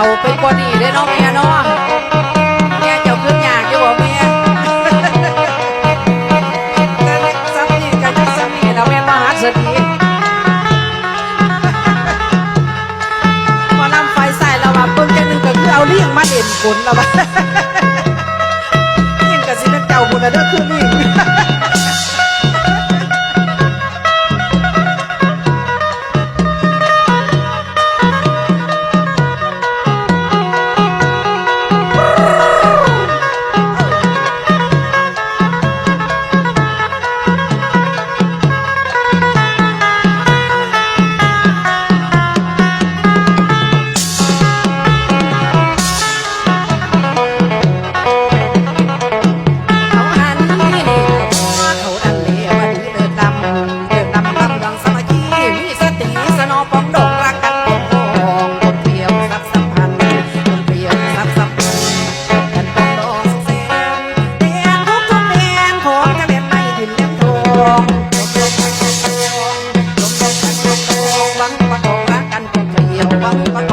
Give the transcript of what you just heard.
าเป็นานี้ได้น้องแม่น้องแม่เจ้าเครื่องยากอยู่บ่แม่แซ้ำนี่กันซ้ำนี่แล้วแม่มาหาสตีมาลำไฟใส่แล้วว่าเพิ่งจะนึงก็คือเอาเลี่ยงมาเด่นกุนแล้วว่า Bye.